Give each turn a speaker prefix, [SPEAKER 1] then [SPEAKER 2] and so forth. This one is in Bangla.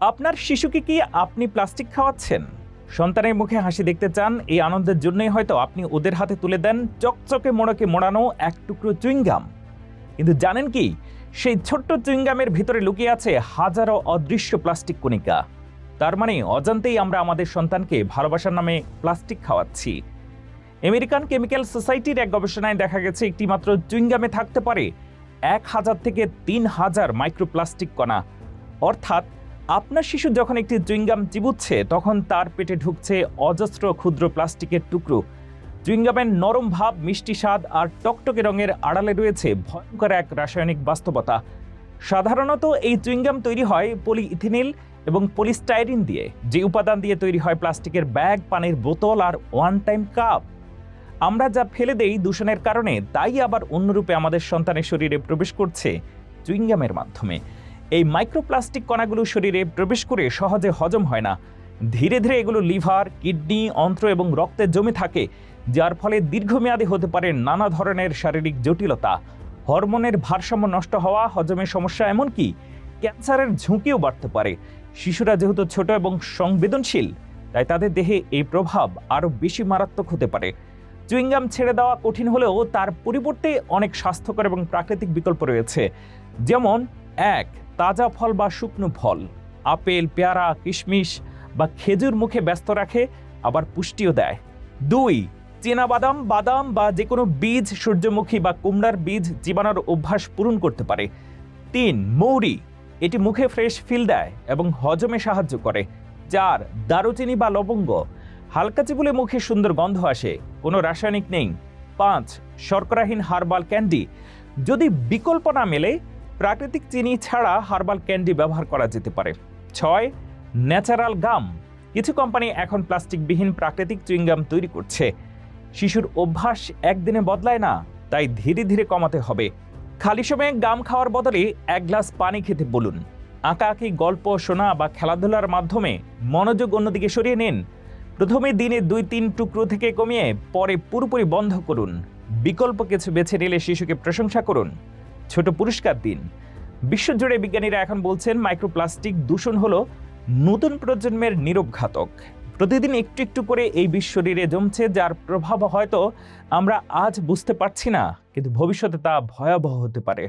[SPEAKER 1] আপনার শিশুকে কি আপনি প্লাস্টিক খাওয়াচ্ছেন? সন্তানের মুখে হাসি দেখতে চান, এই আনন্দের জন্যই হয়তো আপনি ওদের হাতে তুলে দেন চকচকে মোড়কে মোড়ানো এক টুকরো চুইংগাম। কিন্তু জানেন কি, সেই ছোট্ট চুইংগামের ভিতরে লুকিয়ে আছে হাজারো অদৃশ্য প্লাস্টিক কণিকা। তার মানে অজান্তেই আমরা আমাদের সন্তানকে ভালোবাসার নামে প্লাস্টিক খাওয়াচ্ছি। আমেরিকান কেমিক্যাল সোসাইটির এক গবেষণায় দেখা গেছে একটি মাত্র চুইংগামে থাকতে পারে এক হাজার থেকে তিন হাজার মাইক্রোপ্লাস্টিক কণা। অর্থাৎ আপনার শিশু যখন একটি চুইংগাম চিবুচ্ছে, তখন তার পেটে ঢুকছে অজস্র ক্ষুদ্র প্লাস্টিকের টুকরো। চুইংগামের নরম ভাব, মিষ্টি স্বাদ আর টকটকে রঙের আড়ালে রয়েছে ভয়ঙ্কর এক রাসায়নিক বাস্তবতা। সাধারণত এই চুইংগাম তৈরি হয় পলি পলিইথিনিল এবং পলিস্টাইরিন দিয়ে, যে উপাদান দিয়ে তৈরি হয় প্লাস্টিকের ব্যাগ, পানির বোতল আর ওয়ান টাইম কাপ। আমরা যা ফেলে দেই দূষণের কারণে, তাই আবার অন্যরূপে আমাদের সন্তানের শরীরে প্রবেশ করছে চুইংগামের মাধ্যমে। এই মাইক্রোপ্লাস্টিক কণাগুলো শরীরে প্রবেশ করে সহজে হজম হয় না। ধীরে ধীরে এগুলো লিভার, কিডনি, অন্ত্র এবং রক্তে জমে থাকে, যার ফলে দীর্ঘমেয়াদী হতে পারে নানা ধরনের শারীরিক জটিলতা। হরমোনের ভারসাম্য নষ্ট হওয়া, হজমের সমস্যা এমনকি ক্যান্সারের ঝুঁকিও বাড়তে পারে। শিশুরা যেহেতু ছোট এবং সংবেদনশীল, তাই তাদের দেহে এই প্রভাব আরও বেশি মারাত্মক হতে পারে। চুইংগাম ছেড়ে দেওয়া কঠিন হলেও তার পরিবর্তে অনেক স্বাস্থ্যকর এবং প্রাকৃতিক বিকল্প রয়েছে। যেমন এক, তাজা ফল বা শুকনো ফল। আপেল, পেয়ারা, কিশমিশ বা খেজুর মুখে ব্যস্ত রাখে, আবার পুষ্টিও দেয়। দুই বাদাম বাদাম বা যে কোনো বীজ সূর্যমুখী বা কুমড়ার বীজ জীবাণুর অভ্যাস পূরণ করতে পারে। তিন, মৌরি। এটি মুখে ফ্রেশ ফিল দেয় এবং হজমে সাহায্য করে। চার, দারুচিনি বা লবঙ্গ। হালকা চিপুলে মুখে সুন্দর গন্ধ আসে, কোনো রাসায়নিক নেই। পাঁচ, শর্করাহীন হার্বাল ক্যান্ডি। যদি বিকল্প না মেলে প্রাকৃতিক চিনি ছাড়া হার্বাল ক্যান্ডি ব্যবহার করা যেতে পারে। ছয়, ন্যাচারাল গাম। কিছু কোম্পানি এখন প্লাস্টিকবিহীন প্রাকৃতিক চুইংগাম তৈরি করছে। শিশুর অভ্যাস একদিনে বদলায় না, তাই ধীরে ধীরে কমাতে হবে। খালি সময়ে গাম খাওয়ার বদলে এক গ্লাস পানি খেতে বলুন। আঁকাআঁকি গল্প, শোনা বা খেলাধুলার মাধ্যমে মনোযোগ অন্যদিকে সরিয়ে নিন। প্রথমে দিনে দুই তিন টুকরো থেকে কমিয়ে পরে পুরোপুরি বন্ধ করুন। বিকল্প কিছু বেছে নিলে শিশুকে প্রশংসা করুন। ছোট পুরস্কার দিন। বিশ্বজুড়ে বিজ্ঞানীরা এখন বলছেন মাইক্রোপ্লাস্টিক দূষণ হল নতুন প্রজন্মের নীরব ঘাতক প্রতিদিন একটু একটু করে এই বিশ্ব শরীরে জমছে, যার প্রভাব হয়তো আমরা আজ বুঝতে পারছি না, কিন্তু ভবিষ্যতে তা ভয়াবহ হতে পারে।